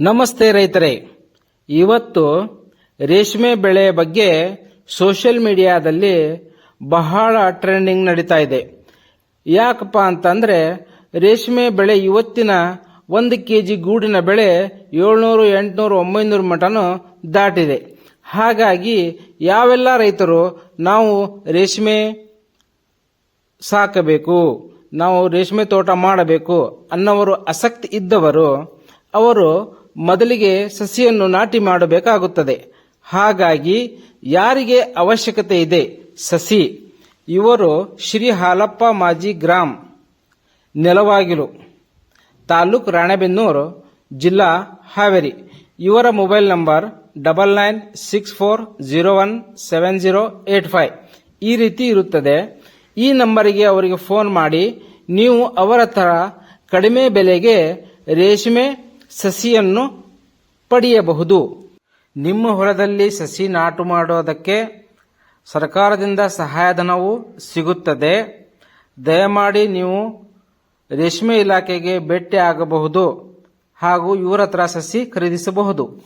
ನಮಸ್ತೆ ರೈತರೇ. ಇವತ್ತು ರೇಷ್ಮೆ ಬೆಳೆ ಬಗ್ಗೆ ಸೋಷಿಯಲ್ ಮೀಡಿಯಾದಲ್ಲಿ ಬಹಳ ಟ್ರೆಂಡಿಂಗ್ ನಡೀತಾ ಇದೆ. ಯಾಕಪ್ಪ ಅಂತಂದರೆ ರೇಷ್ಮೆ ಬೆಳೆ ಇವತ್ತಿನ ಒಂದು ಕೆ ಜಿ ಗೂಡಿನ ಬೆಳೆ ಏಳ್ನೂರು, ಎಂಟುನೂರು, ಒಂಬೈನೂರು ಮಟನೂ ದಾಟಿದೆ. ಹಾಗಾಗಿ ಯಾವೆಲ್ಲ ರೈತರು ನಾವು ರೇಷ್ಮೆ ಸಾಕಬೇಕು, ನಾವು ರೇಷ್ಮೆ ತೋಟ ಮಾಡಬೇಕು ಅನ್ನೋವರು ಆಸಕ್ತಿ ಇದ್ದವರು, ಅವರು ಮೊದಲಿಗೆ ಸಸಿಯನ್ನು ನಾಟಿ ಮಾಡಬೇಕಾಗುತ್ತದೆ. ಹಾಗಾಗಿ ಯಾರಿಗೆ ಅವಶ್ಯಕತೆ ಇದೆ? ಸಸಿ. ಇವರು ಶ್ರೀ ಹಾಲಪ್ಪ ಮಾಜಿ ಗ್ರಾಮ್ ನೆಲವಾಗಿಲು ತಾಲೂಕ್ ರಾಣೆಬೆನ್ನೂರು, ಜಿಲ್ಲಾ ಹಾವೇರಿ. ಇವರ mobile number double nine six four zero one seven zero eight five. ಈ ರೀತಿ ಇರುತ್ತದೆ. ಈ ನಂಬರಿಗೆ ಅವರಿಗೆ ಫೋನ್ ಮಾಡಿ ನೀವು ಅವರ ತರ ಕಡಿಮೆ ಬೆಲೆಗೆ ರೇಷ್ಮೆ ಸಸಿಯನ್ನು ಪಡೆಯಬಹುದು. ನಿಮ್ಮ ಹೊಲದಲ್ಲಿ ಸಸಿ ನಾಟು ಮಾಡೋದಕ್ಕೆ ಸರ್ಕಾರದಿಂದ ಸಹಾಯಧನವು ಸಿಗುತ್ತದೆ. ದಯಮಾಡಿ ನೀವು ರೇಷ್ಮೆ ಇಲಾಖೆಗೆ ಭೇಟಿ ಆಗಬಹುದು ಹಾಗೂ ಇವರ ಹತ್ರ ಸಸಿ ಖರೀದಿಸಬಹುದು.